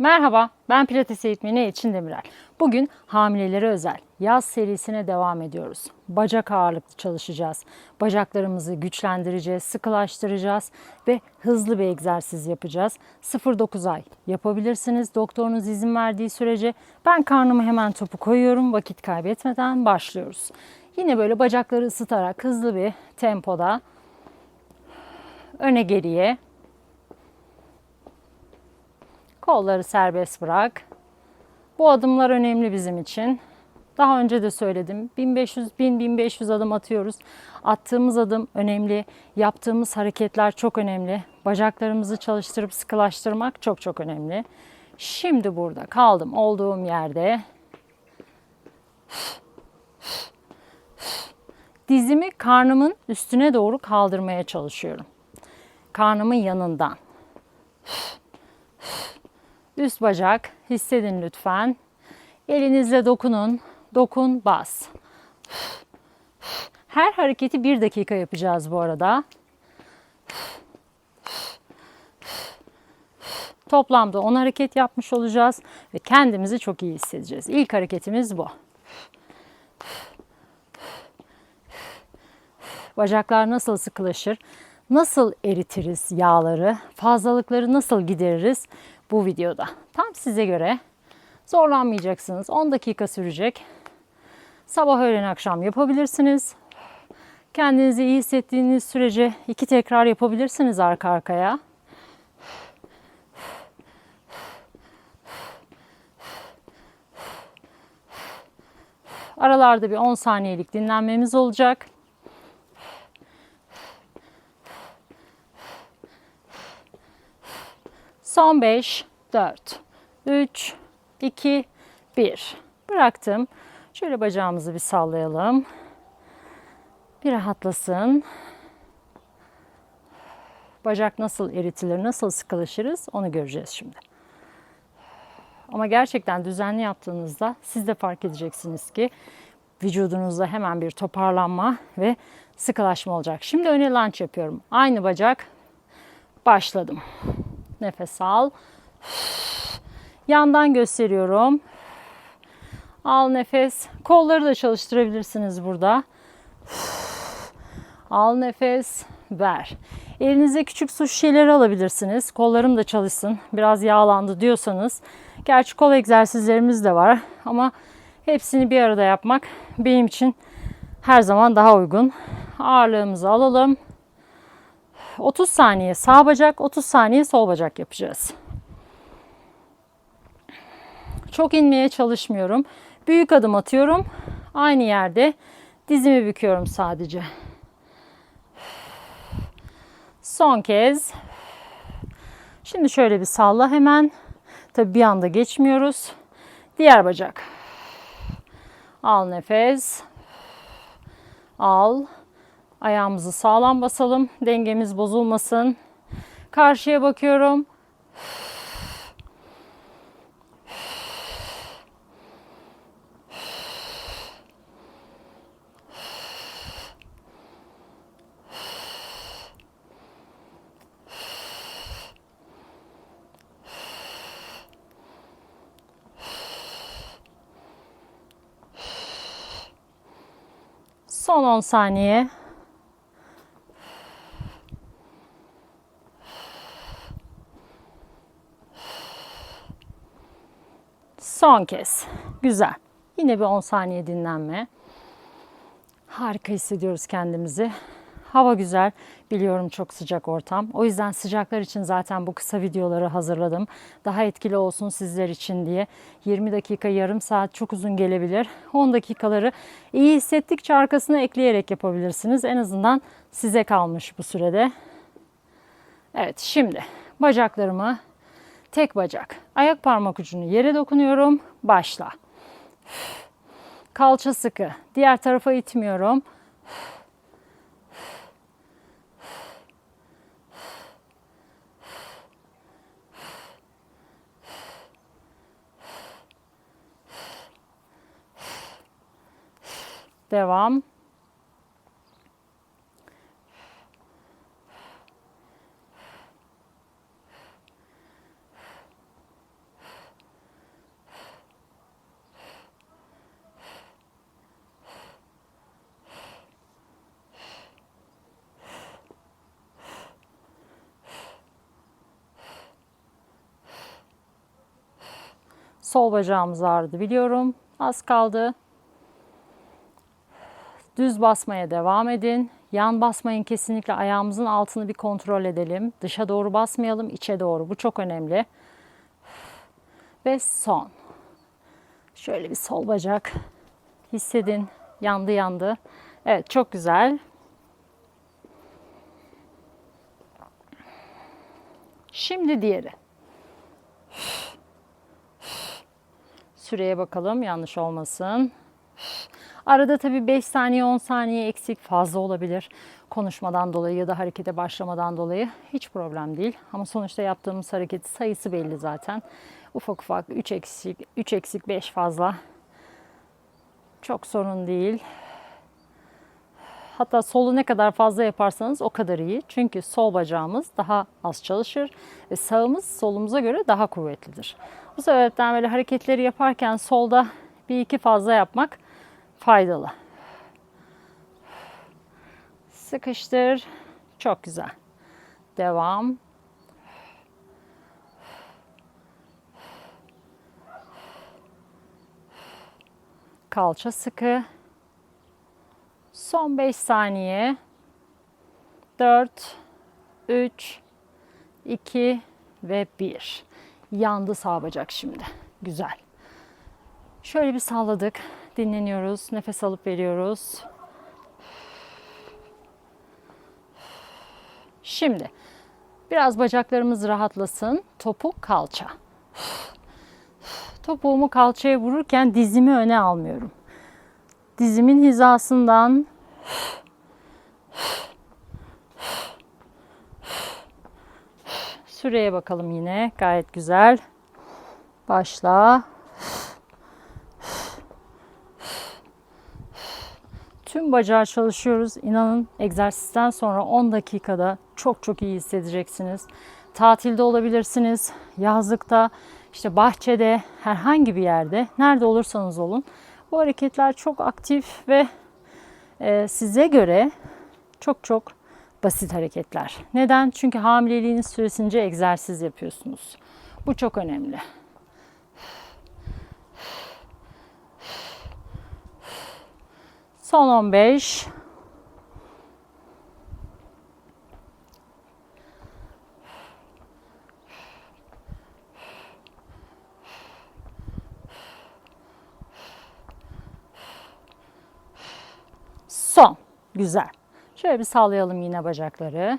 Merhaba, ben Pilates eğitmeni Elçin Demirel. Bugün hamilelere özel yaz serisine devam ediyoruz. Bacak ağırlıklı çalışacağız. Bacaklarımızı güçlendireceğiz, sıkılaştıracağız ve hızlı bir egzersiz yapacağız. 0-9 ay yapabilirsiniz doktorunuz izin verdiği sürece. Ben karnımı hemen topu koyuyorum. Vakit kaybetmeden başlıyoruz. Yine böyle bacakları ısıtarak hızlı bir tempoda öne geriye Kolları serbest bırak. Bu adımlar önemli bizim için. Daha önce de söyledim. 1500 1000-1500 adım atıyoruz. Attığımız adım önemli. Yaptığımız hareketler çok önemli. Bacaklarımızı çalıştırıp sıkılaştırmak çok çok önemli. Şimdi burada kaldım olduğum yerde. Dizimi karnımın üstüne doğru kaldırmaya çalışıyorum. Karnımın yanından. Üst bacak hissedin lütfen. Elinizle dokunun. Dokun, bas. Her hareketi bir dakika yapacağız bu arada. Toplamda 10 hareket yapmış olacağız ve kendimizi çok iyi hissedeceğiz. İlk hareketimiz bu. Bacaklar nasıl sıkılaşır? Nasıl eritiriz yağları? Fazlalıkları nasıl gideririz? bu videoda. Tam size göre zorlanmayacaksınız. 10 dakika sürecek. Sabah öğlen akşam yapabilirsiniz. Kendinizi iyi hissettiğiniz sürece iki tekrar yapabilirsiniz arka arkaya. Aralarda bir 10 saniyelik dinlenmemiz olacak. Son 5, 4, 3, 2, 1. Bıraktım. Şöyle bacağımızı bir sallayalım. Bir rahatlasın. Bacak nasıl eritilir, nasıl sıkılaşırız onu göreceğiz şimdi. Ama gerçekten düzenli yaptığınızda siz de fark edeceksiniz ki vücudunuzda hemen bir toparlanma ve sıkılaşma olacak. Şimdi öne lunge yapıyorum. Aynı bacak başladım. Nefes al. Yandan gösteriyorum. Al nefes. Kolları da çalıştırabilirsiniz burada. Al nefes. Ver. Elinize küçük su şişeleri alabilirsiniz. Kollarım da çalışsın. Biraz yağlandı diyorsanız. Gerçi kol egzersizlerimiz de var. Ama hepsini bir arada yapmak benim için her zaman daha uygun. Ağırlığımızı alalım. 30 saniye sağ bacak, 30 saniye sol bacak yapacağız. Çok inmeye çalışmıyorum. Büyük adım atıyorum. Aynı yerde dizimi büküyorum sadece. Son kez. Şimdi şöyle bir salla hemen. Tabi bir anda geçmiyoruz. Diğer bacak. Al nefes. Al. Ayağımızı sağlam basalım. Dengemiz bozulmasın. Karşıya bakıyorum. Son 10 saniye. Son kez. Güzel. Yine bir 10 saniye dinlenme. Harika hissediyoruz kendimizi. Hava güzel. Biliyorum çok sıcak ortam. O yüzden sıcaklar için zaten bu kısa videoları hazırladım. Daha etkili olsun sizler için diye. 20 dakika, yarım saat çok uzun gelebilir. 10 dakikaları iyi hissettikçe arkasına ekleyerek yapabilirsiniz. En azından size kalmış bu sürede. Evet şimdi bacaklarımı Tek bacak. Ayak parmak ucunu yere dokunuyorum. Başla. Kalça sıkı. Diğer tarafa itmiyorum. Devam. Sol bacağımız ağrıdı biliyorum. Az kaldı. Düz basmaya devam edin. Yan basmayın kesinlikle. Ayağımızın altını bir kontrol edelim. Dışa doğru basmayalım, içe doğru. Bu çok önemli. Ve son. Şöyle bir sol bacak hissedin. Yandı yandı. Evet çok güzel. Şimdi diğeri. Süreye bakalım yanlış olmasın. Arada tabii 5 saniye 10 saniye eksik fazla olabilir. Konuşmadan dolayı ya da harekete başlamadan dolayı hiç problem değil. Ama sonuçta yaptığımız hareket sayısı belli zaten. Ufak ufak 3 eksik 3 eksik 5 fazla. Çok sorun değil. Hatta solu ne kadar fazla yaparsanız o kadar iyi. Çünkü sol bacağımız daha az çalışır ve sağımız solumuza göre daha kuvvetlidir. Bu sebepten böyle hareketleri yaparken solda bir iki fazla yapmak faydalı. Sıkıştır. Çok güzel. Devam. Kalça sıkı. Son 5 saniye. 4 3 2 ve 1. Yandı sağ bacak şimdi. Güzel. Şöyle bir salladık. Dinleniyoruz. Nefes alıp veriyoruz. Şimdi biraz bacaklarımız rahatlasın. Topuk kalça. Topuğumu kalçaya vururken dizimi öne almıyorum. Dizimin hizasından Süreye bakalım yine. Gayet güzel. Başla. Tüm bacağı çalışıyoruz. İnanın egzersizden sonra 10 dakikada çok çok iyi hissedeceksiniz. Tatilde olabilirsiniz, yazlıkta, işte bahçede, herhangi bir yerde, nerede olursanız olun. Bu hareketler çok aktif ve e, size göre çok çok basit hareketler. Neden? Çünkü hamileliğiniz süresince egzersiz yapıyorsunuz. Bu çok önemli. Son 15. Son. Güzel. Şöyle bir sallayalım yine bacakları.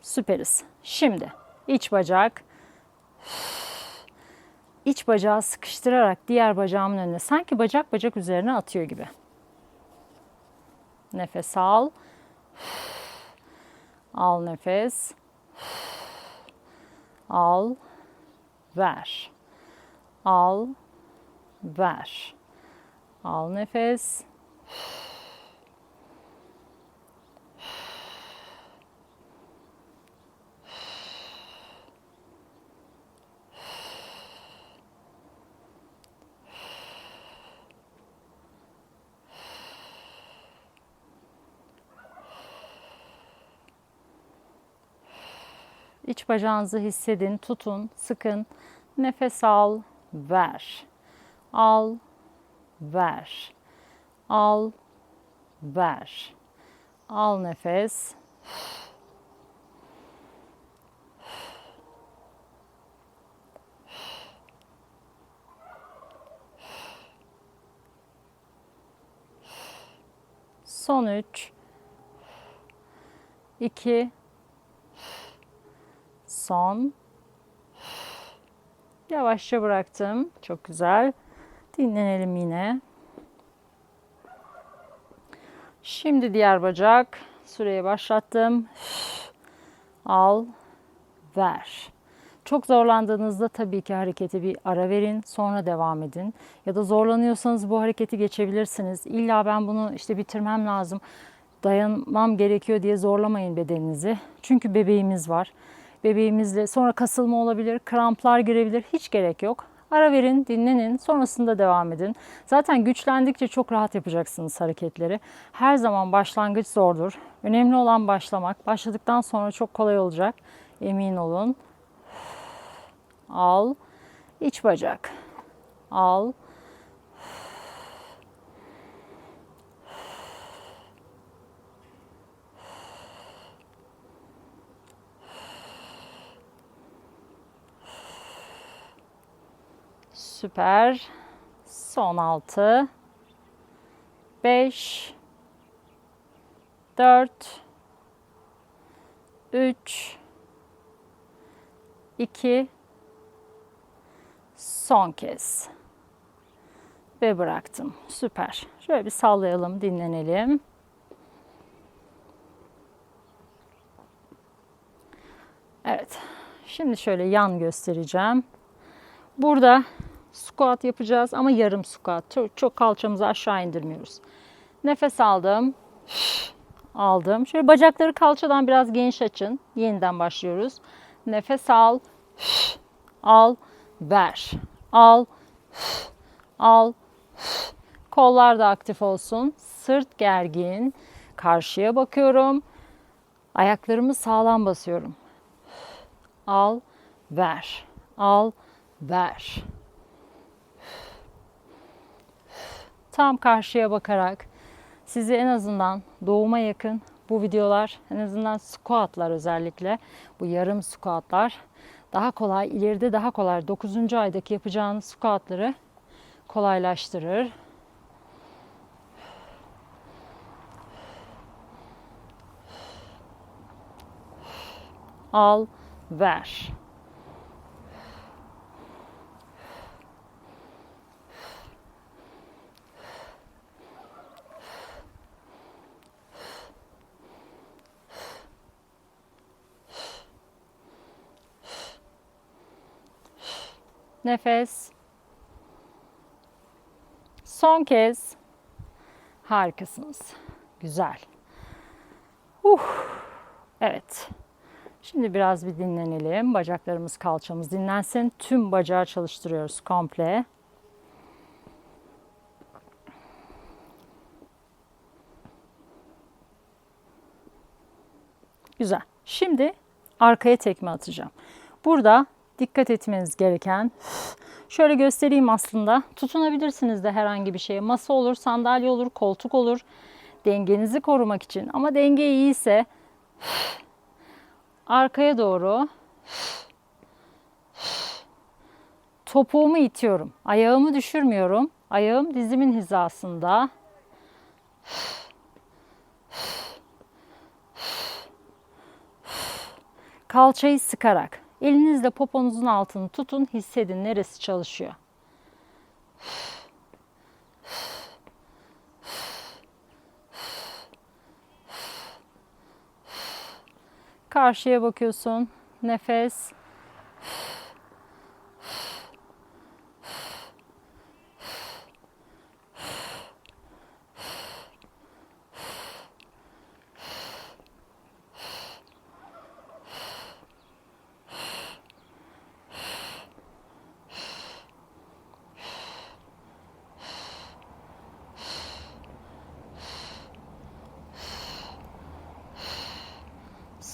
Süperiz. Şimdi iç bacak. İç bacağı sıkıştırarak diğer bacağımın önüne sanki bacak bacak üzerine atıyor gibi. Nefes al. Al nefes. Al. Ver. Al. Ver. Al nefes. İç bacağınızı hissedin, tutun, sıkın. Nefes al, ver. Al, ver. Al, ver. Al nefes. Son üç, iki, son. Yavaşça bıraktım. Çok güzel. Dinlenelim yine. Şimdi diğer bacak. Süreyi başlattım. Al, ver. Çok zorlandığınızda tabii ki harekete bir ara verin, sonra devam edin. Ya da zorlanıyorsanız bu hareketi geçebilirsiniz. İlla ben bunu işte bitirmem lazım, dayanmam gerekiyor diye zorlamayın bedeninizi. Çünkü bebeğimiz var. Bebeğimizle sonra kasılma olabilir, kramplar girebilir. Hiç gerek yok. Ara verin, dinlenin, sonrasında devam edin. Zaten güçlendikçe çok rahat yapacaksınız hareketleri. Her zaman başlangıç zordur. Önemli olan başlamak. Başladıktan sonra çok kolay olacak. Emin olun. Al. İç bacak. Al. Süper. Son altı. Beş. Dört. Üç. iki, Son kez. Ve bıraktım. Süper. Şöyle bir sallayalım, dinlenelim. Evet. Şimdi şöyle yan göstereceğim. Burada squat yapacağız ama yarım squat. Çok, çok kalçamızı aşağı indirmiyoruz. Nefes aldım. Aldım. Şöyle bacakları kalçadan biraz geniş açın. Yeniden başlıyoruz. Nefes al. Al. Ver. Al. Al. Kollar da aktif olsun. Sırt gergin. Karşıya bakıyorum. Ayaklarımı sağlam basıyorum. Al. Ver. Al. Ver. Tam karşıya bakarak sizi en azından doğuma yakın bu videolar en azından squatlar özellikle bu yarım squatlar daha kolay ileride daha kolay 9. aydaki yapacağınız squatları kolaylaştırır. Al, ver. Nefes. Son kez. Harikasınız. Güzel. Uh. Evet. Şimdi biraz bir dinlenelim. Bacaklarımız, kalçamız dinlensin. Tüm bacağı çalıştırıyoruz komple. Güzel. Şimdi arkaya tekme atacağım. Burada dikkat etmeniz gereken şöyle göstereyim aslında. Tutunabilirsiniz de herhangi bir şeye. Masa olur, sandalye olur, koltuk olur. Dengenizi korumak için. Ama denge iyiyse arkaya doğru topuğumu itiyorum. Ayağımı düşürmüyorum. Ayağım dizimin hizasında. Kalçayı sıkarak elinizle poponuzun altını tutun, hissedin neresi çalışıyor. Karşıya bakıyorsun. Nefes.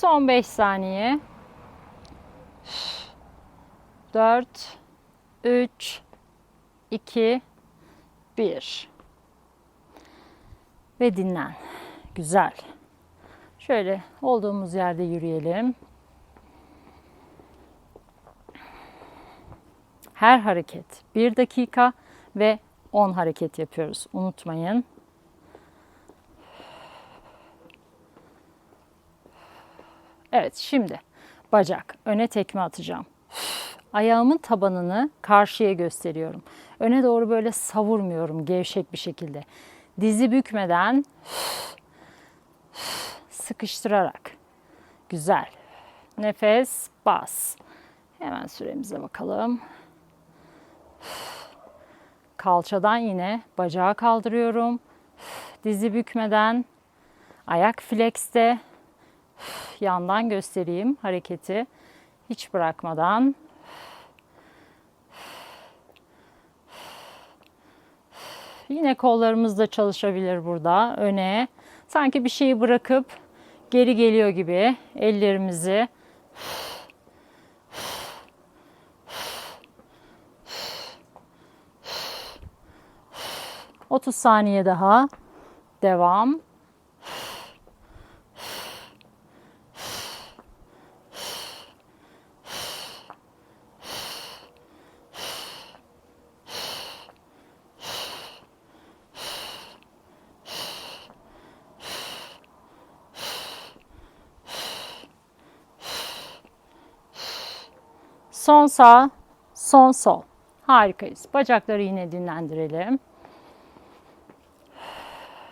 Son 5 saniye. 4 3 2 1 Ve dinlen. Güzel. Şöyle olduğumuz yerde yürüyelim. Her hareket 1 dakika ve 10 hareket yapıyoruz. Unutmayın. Evet şimdi bacak öne tekme atacağım. Ayağımın tabanını karşıya gösteriyorum. Öne doğru böyle savurmuyorum gevşek bir şekilde. Dizi bükmeden sıkıştırarak. Güzel. Nefes bas. Hemen süremize bakalım. Kalçadan yine bacağı kaldırıyorum. Dizi bükmeden ayak flexte Yandan göstereyim hareketi. Hiç bırakmadan. Yine kollarımız da çalışabilir burada. Öne. Sanki bir şeyi bırakıp geri geliyor gibi ellerimizi ...30 saniye daha devam. Son sağ, son sol. Harikayız. Bacakları yine dinlendirelim.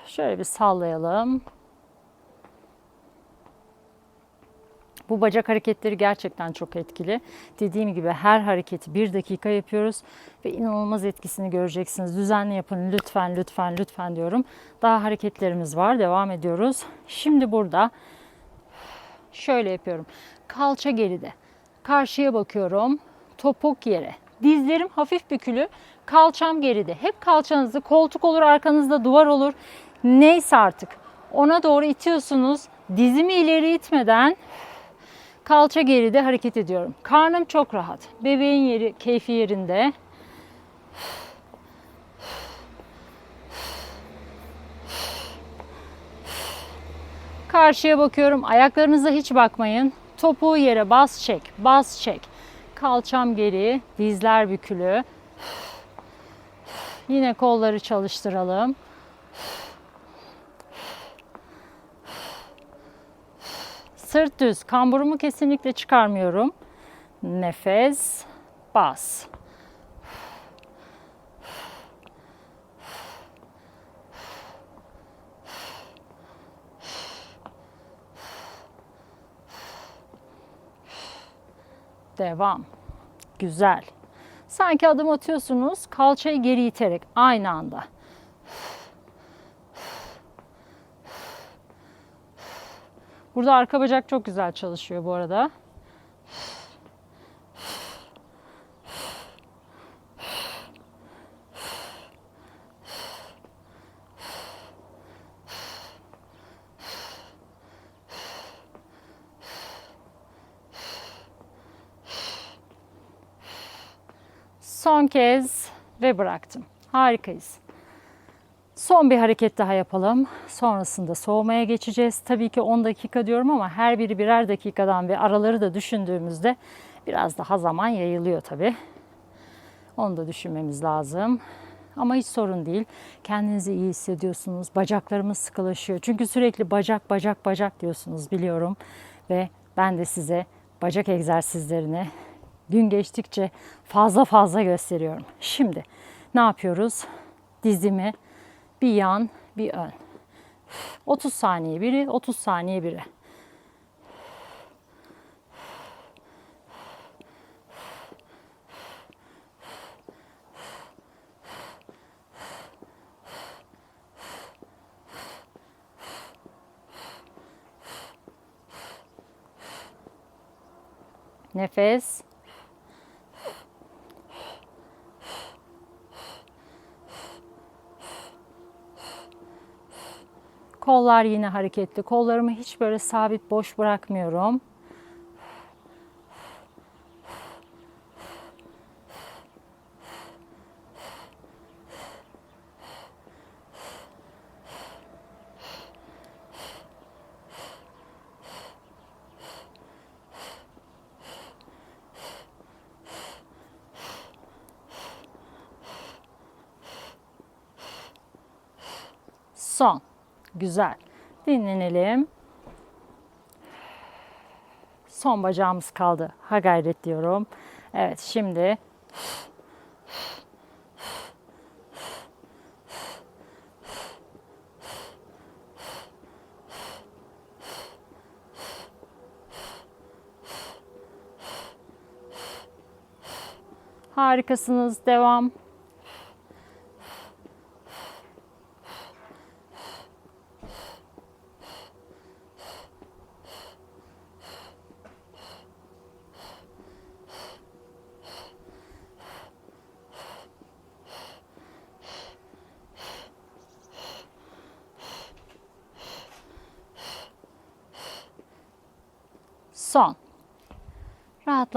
Şöyle bir sallayalım. Bu bacak hareketleri gerçekten çok etkili. Dediğim gibi her hareketi bir dakika yapıyoruz ve inanılmaz etkisini göreceksiniz. Düzenli yapın lütfen lütfen lütfen diyorum. Daha hareketlerimiz var. Devam ediyoruz. Şimdi burada şöyle yapıyorum. Kalça geride. Karşıya bakıyorum. Topuk yere. Dizlerim hafif bükülü. Kalçam geride. Hep kalçanızı koltuk olur, arkanızda duvar olur. Neyse artık. Ona doğru itiyorsunuz. Dizimi ileri itmeden kalça geride hareket ediyorum. Karnım çok rahat. Bebeğin yeri, keyfi yerinde. Karşıya bakıyorum. Ayaklarınıza hiç bakmayın. Topuğu yere bas çek, bas çek. Kalçam geri, dizler bükülü. Yine kolları çalıştıralım. Sırt düz. Kamburumu kesinlikle çıkarmıyorum. Nefes, bas. Devam. Güzel. Sanki adım atıyorsunuz kalçayı geri iterek aynı anda. Burada arka bacak çok güzel çalışıyor bu arada. Son kez ve bıraktım. Harikayız. Son bir hareket daha yapalım. Sonrasında soğumaya geçeceğiz. Tabii ki 10 dakika diyorum ama her biri birer dakikadan ve araları da düşündüğümüzde biraz daha zaman yayılıyor tabii. Onu da düşünmemiz lazım. Ama hiç sorun değil. Kendinizi iyi hissediyorsunuz. Bacaklarımız sıkılaşıyor. Çünkü sürekli bacak bacak bacak diyorsunuz biliyorum. Ve ben de size bacak egzersizlerini gün geçtikçe fazla fazla gösteriyorum. Şimdi ne yapıyoruz? Dizimi bir yan, bir ön. 30 saniye biri, 30 saniye biri. Nefes. Kollar yine hareketli. Kollarımı hiç böyle sabit boş bırakmıyorum. Son. Güzel. Dinlenelim. Son bacağımız kaldı. Ha gayret diyorum. Evet şimdi Harikasınız. Devam. Son.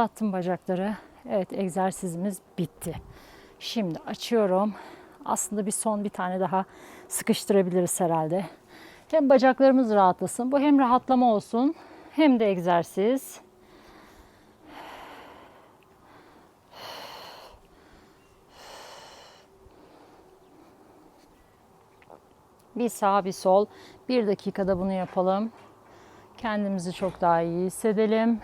Rahatlattım bacakları. Evet egzersizimiz bitti. Şimdi açıyorum. Aslında bir son bir tane daha sıkıştırabiliriz herhalde. Hem bacaklarımız rahatlasın. Bu hem rahatlama olsun hem de egzersiz. Bir sağ bir sol. Bir dakikada bunu yapalım. Kendimizi çok daha iyi hissedelim.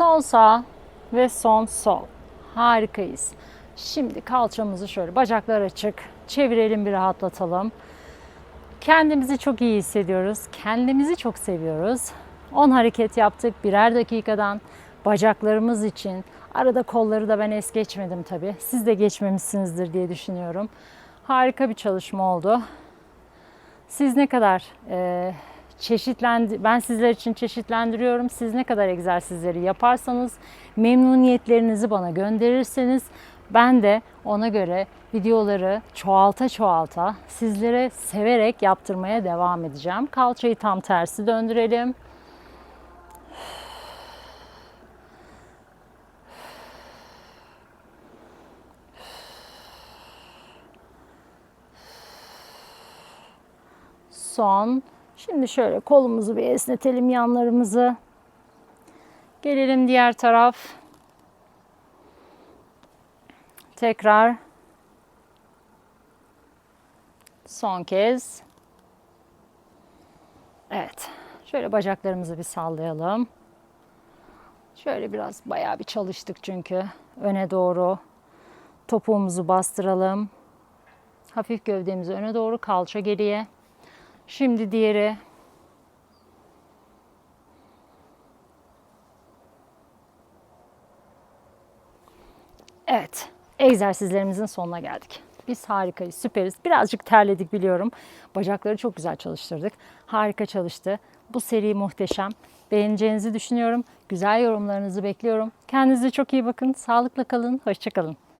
Sol sağ ve son sol. Harikayız. Şimdi kalçamızı şöyle bacaklar açık. Çevirelim bir rahatlatalım. Kendimizi çok iyi hissediyoruz. Kendimizi çok seviyoruz. 10 hareket yaptık birer dakikadan bacaklarımız için. Arada kolları da ben es geçmedim tabii. Siz de geçmemişsinizdir diye düşünüyorum. Harika bir çalışma oldu. Siz ne kadar e, çeşitlendi ben sizler için çeşitlendiriyorum. Siz ne kadar egzersizleri yaparsanız, memnuniyetlerinizi bana gönderirseniz ben de ona göre videoları çoğalta çoğalta sizlere severek yaptırmaya devam edeceğim. Kalçayı tam tersi döndürelim. Son. Şimdi şöyle kolumuzu bir esnetelim yanlarımızı. Gelelim diğer taraf. Tekrar. Son kez. Evet. Şöyle bacaklarımızı bir sallayalım. Şöyle biraz bayağı bir çalıştık çünkü. Öne doğru topuğumuzu bastıralım. Hafif gövdemizi öne doğru, kalça geriye. Şimdi diğeri. Evet, egzersizlerimizin sonuna geldik. Biz harikayız, süperiz. Birazcık terledik biliyorum. Bacakları çok güzel çalıştırdık. Harika çalıştı. Bu seri muhteşem. Beğeneceğinizi düşünüyorum. Güzel yorumlarınızı bekliyorum. Kendinize çok iyi bakın. Sağlıkla kalın. Hoşçakalın.